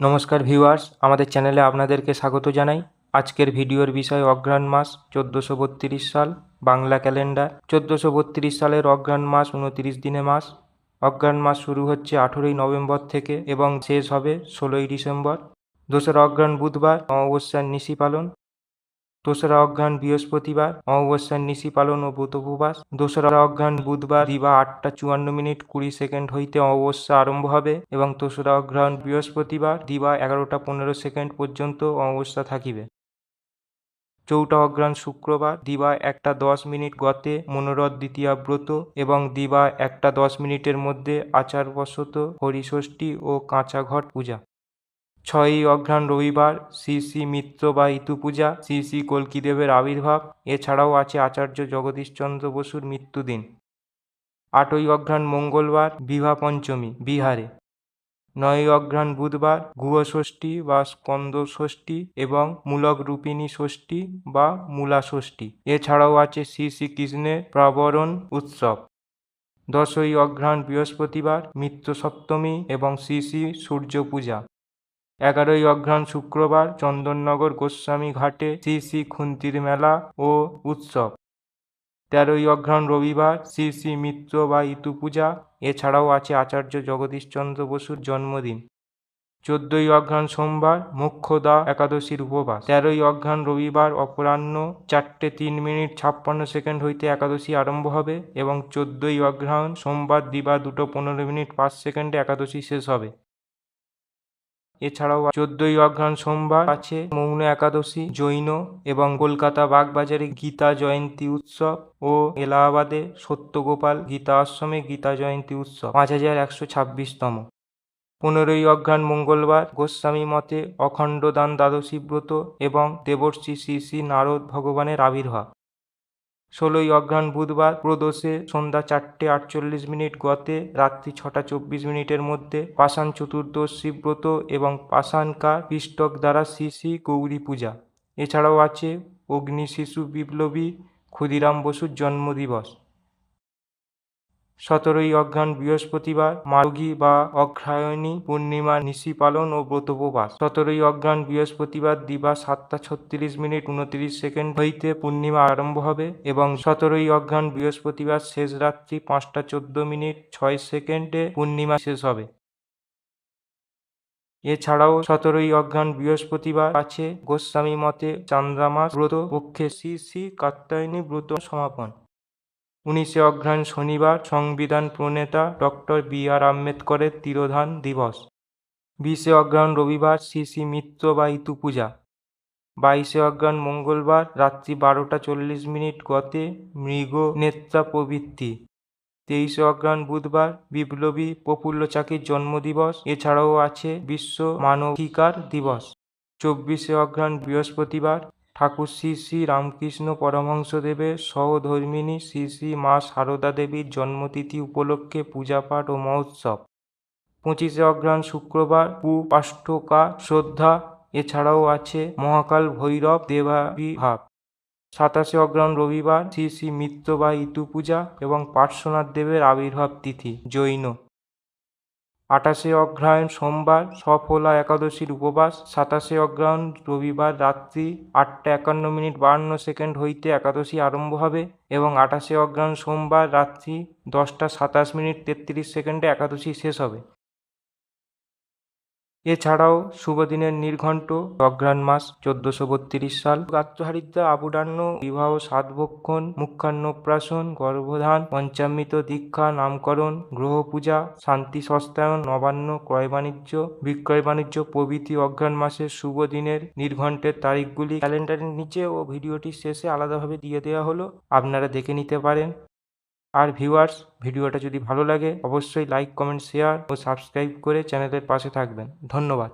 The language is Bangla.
নমস্কার ভিউয়ার্স, আমাদের চ্যানেলে আপনাদেরকে স্বাগত জানাই। আজকের ভিডিওর বিষয় অগ্রাণ মাস, চোদ্দোশো বত্রিশ সাল, বাংলা ক্যালেন্ডার। চোদ্দোশো বত্রিশ সালের অগ্রাণ মাস উনতিরিশ দিনে মাস। অগ্রাণ মাস শুরু হচ্ছে আঠেরোই নভেম্বর থেকে এবং শেষ হবে ষোলোই ডিসেম্বর। দোসরা অগ্রহায়ণ বুধবার, অমাবস্যার নিশি পালন। দোসরা অজ্ঞান বৃহস্পতিবার, অমাবস্যার নিশি পালন ও ব্রত উপবাস। দোসরা অজ্ঞান বুধবার দিবা আটটা চুয়ান্ন মিনিট কুড়ি সেকেন্ড হইতে অমাবস্যা আরম্ভ হবে এবং দোসরা অগ্রহায়ণ বৃহস্পতিবার দিবা এগারোটা পনেরো সেকেন্ড পর্যন্ত অমাবস্যা থাকিবে। চৌঠা অগ্রহায়ণ শুক্রবার দিবা একটা দশ মিনিট গতে মনোরথ দ্বিতীয়া ব্রত এবং দিবা একটা দশ মিনিটের মধ্যে আচারবশত হরিষষ্ঠী ও কাঁচা ঘট পূজা। ছয়ই অঘ্রাণ রবিবার শ্রী শ্রী মিত্র বা ইতু পূজা শ্রী শ্রী কল্কিদেবের আবির্ভাব, এছাড়াও আছে আচার্য জগদীশচন্দ্র বসুর মৃত্যুদিন। আটই অঘ্রাণ মঙ্গলবার, বিভা পঞ্চমী, বিহারে। নয়ই অঘ্রাণ বুধবার গুহষষ্ঠী বা স্কন্দ ষষ্ঠী এবং মূলক রূপিণী ষষ্ঠী বা মূলা ষষ্ঠী। এছাড়াও আছে শ্রী শ্রীকৃষ্ণের প্রাবরণ উৎসব। দশই অঘ্রাণ বৃহস্পতিবার, মিত্র সপ্তমী এবং শ্রী শ্রী সূর্য পূজা। এগারোই অঘ্রাণ শুক্রবার চন্দননগর গোস্বামী ঘাটে শ্রী শ্রী খুন্তির মেলা ও উৎসব। তেরোই অঘ্রাণ রবিবার শ্রী শ্রী মিত্র বা ইতু পূজা এছাড়াও আছে আচার্য জগদীশচন্দ্র বসুর জন্মদিন। চোদ্দই অঘ্রাণ সোমবার মোক্ষদা একাদশীর উপবাস। তেরোই অঘ্রাণ রবিবার অপরাহ্ন চারটে তিন মিনিট ছাপ্পান্ন সেকেন্ড হইতে একাদশী আরম্ভ হবে এবং চোদ্দই অঘ্রাণ সোমবার দিবা দুটো পনেরো মিনিট পাঁচ সেকেন্ডে একাদশী শেষ হবে। এছাড়াও চোদ্দই অঘ্রাণ সোমবার আছে মৌন একাদশী, জৈন এবং কলকাতা বাগবাজারে গীতা জয়ন্তী উৎসব ও এলাহাবাদে সত্যগোপাল গীতা আশ্রমে গীতা জয়ন্তী উৎসব, পাঁচ হাজার একশো ছাব্বিশতম। পনেরোই অঘ্রাণ মঙ্গলবার গোস্বামী মতে অখণ্ড দান দ্বাদশী ব্রত এবং দেবর্ষি শ্রী শ্রী নারদ ভগবানের আবির্ভাব। ষোলোই অঘ্রাণ বুধবার প্রদোষে সন্ধ্যা চারটে আটচল্লিশ মিনিট গতে, রাত্রি ছটা চব্বিশ মিনিটের মধ্যে পাষাণ চতুর্দশ ব্রত এবং পাষাণকা পিষ্টক দ্বারা শ্রী শ্রী গৌরী পূজা। এছাড়াও আছে অগ্নি শিশু বিপ্লবী ক্ষুদিরাম বসুর জন্মদিবস। সতেরোই অঘ্রাণ বৃহস্পতিবার মার্গী বা অগ্রহায়ণী পূর্ণিমা নিশি পালন ও ব্রতোপবাস সতেরোই অঘ্রাণ বৃহস্পতিবার দিবা সাতটা ছত্রিশ মিনিট উনত্রিশ সেকেন্ড হইতে পূর্ণিমা আরম্ভ হবে এবং সতেরোই অঘ্রাণ বৃহস্পতিবার শেষ রাত্রি পাঁচটা চোদ্দ মিনিট ছয় সেকেন্ডে পূর্ণিমা শেষ হবে। এছাড়াও সতেরোই অঘ্রাণ বৃহস্পতিবার আছে গোস্বামী মতে চান্দ্রামাস ব্রত পক্ষে শ্রী শ্রী কাত্যায়নী ব্রত সমাপন। উনিশে অঘ্রাণ শনিবার সংবিধান প্রণেতা ডক্টর বি আর আম্বেদকরের তিরোধান দিবস। বিশে অঘ্রাণ রবিবার শ্রী শ্রী মিত্র বা ইতু পূজা। বাইশে অঘ্রাণ মঙ্গলবার রাত্রি বারোটা চল্লিশ মিনিট গতে মৃগ নেত্রা প্রবৃত্তি। তেইশে অঘ্রাণ বুধবার বিপ্লবী প্রফুল্ল চাকির জন্মদিবস, এছাড়াও আছে বিশ্ব মানবাধিকার দিবস। চব্বিশে অঘ্রাণ বৃহস্পতিবার ঠাকুর শ্রী শ্রী রামকৃষ্ণ পরমহংসদেবের সহধর্মিণী শ্রী শ্রী মা সারদা দেবীর জন্মতিথি উপলক্ষে পূজাপাঠ ও মহোৎসব। পঁচিশে অঘ্রাণ শুক্রবার কুপাষ্টকা শ্রদ্ধা, এছাড়াও আছে মহাকাল ভৈরব দেবাবির্ভাব সাতাশে অঘ্রাণ রবিবার শ্রী শ্রী মিত্র বা ইতু পূজা এবং পার্শ্বনাথ দেবের আবির্ভাব তিথি, জৈন। আঠাশে অগ্রহায়ণ সোমবার, সফলা একাদশীর উপবাস, সাতাশে অগ্রহায়ণ রবিবার রাত্রি আটটা একান্ন মিনিট বাহান্ন সেকেন্ড হইতে একাদশী আরম্ভ হবে এবং আঠাশে অগ্রহায়ণ সোমবার রাত্রি দশটা সাতাশ মিনিট তেত্রিশ সেকেন্ডে একাদশী শেষ হবে। এছাড়াও শুভদিনের নির্ঘণ্ট অঘ্রাণ মাস চোদ্দশো বত্রিশ সাল। গাত্রহারিদ্রা আবুডান্ন বিবাহ সাতভক্ষণ মুখান্নপ্রাশন গর্ভধান, পঞ্চামৃত দীক্ষা, নামকরণ গ্রহ পূজা শান্তি সস্তায়ন, নবান্ন ক্রয় বাণিজ্য, বিক্রয় বাণিজ্য, প্রভৃতি অঘ্রাণ মাসের শুভ দিনের নির্ঘণ্টের তারিখগুলি ক্যালেন্ডারের নিচে ও ভিডিওটির শেষে আলাদাভাবে দিয়ে দেওয়া হলো। আপনারা দেখে নিতে পারেন। আর ভিউয়ার্স ভিডিওটা যদি ভালো লাগে, অবশ্যই লাইক কমেন্ট শেয়ার ও সাবস্ক্রাইব করে চ্যানেলের পাশে থাকবেন। ধন্যবাদ।